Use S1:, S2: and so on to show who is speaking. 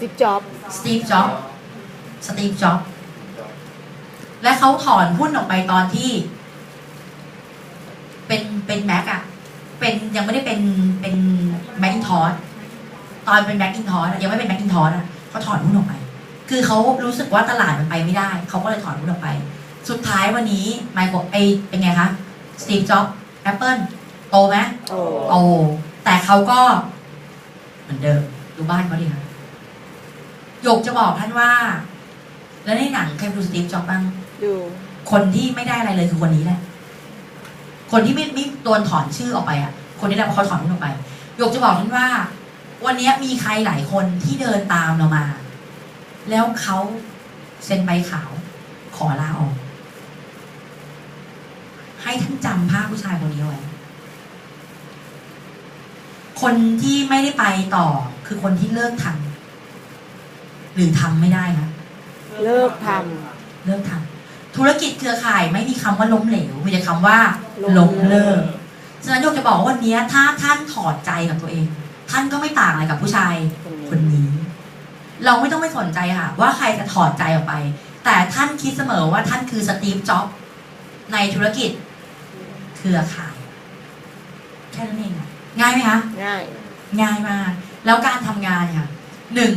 S1: ซิปจ็อบ
S2: สตีฟจ็อบสตีฟจ็อบและเขาถอนหุ้นออกไปตอนที่ เป็นเป็นแม็กอะเป็นยังไม่ได้เป็นเป็นแมคอินทอสตอนเป็นแมคอินทอสยังไม่เป็นแมคอินทอสอะเขาถอนหุ้นออกไป คือเขารู้สึกว่าตลาดมันไปไม่ได้ เขาก็เลยถอนหุ้นออกไป สุดท้ายวันนี้ไมโครไอเป็นไงคะสตีฟจ็อบแอปเปิลโตไหม
S1: โอ้
S2: โอ้แต่เขาก็ เหมือนเดิม ดูบ้านเขาดิค่ะ หยกจะบอกท่านว่า แล้วในหนังใครดูสตีฟจ็อบบ้าง
S1: ดู
S2: คนที่ไม่ได้อะไรเลยคือคนนี้แหละ คนที่ไม่ไม่โดนถอนชื่อออกไปอะ คนนี้แหละเขาถอนหุ้นออกไปหยกจะบอกท่านว่า วันนี้มีใครหลายคนที่เดินตามเรามา แล้วเขาเซ็นใบขาว ขอลาออก ให้ท่านจำภาพผู้ชายคนนี้ไว้คนที่ไม่ได้ไปต่อคือคนที่เลิกทำ หรือทำไม่ได้นะ
S1: เลิกท
S2: เลิกทำธุรกิจเครือข่ายไม่มีคำว่าล้มเหลวมีแต่คำว่า
S1: ล้
S2: ล้
S1: ม
S2: ม
S1: เลิ
S2: เลิ
S1: ก
S2: กฉะนั้นโยกจะบอกว่าวันนี้ถ้าท่านถอดใจกับตัวเอง ท่านก็ไม่ต่างอะไรกับผู้ชายำคนนี้ เราไม่ต้องไปสนใจค่ะ ว่าใครจะถอดใจออกไป แต่ท่านคิดเสมอว่าท่านคือสตีฟจ็อบส์ในธุรกิจเครือข่าย แค่นั้นเองอะง่ายไหมคะ
S1: ง่าย
S2: ง่ายมาก แล้วการทำงานค่ะหนึ่ง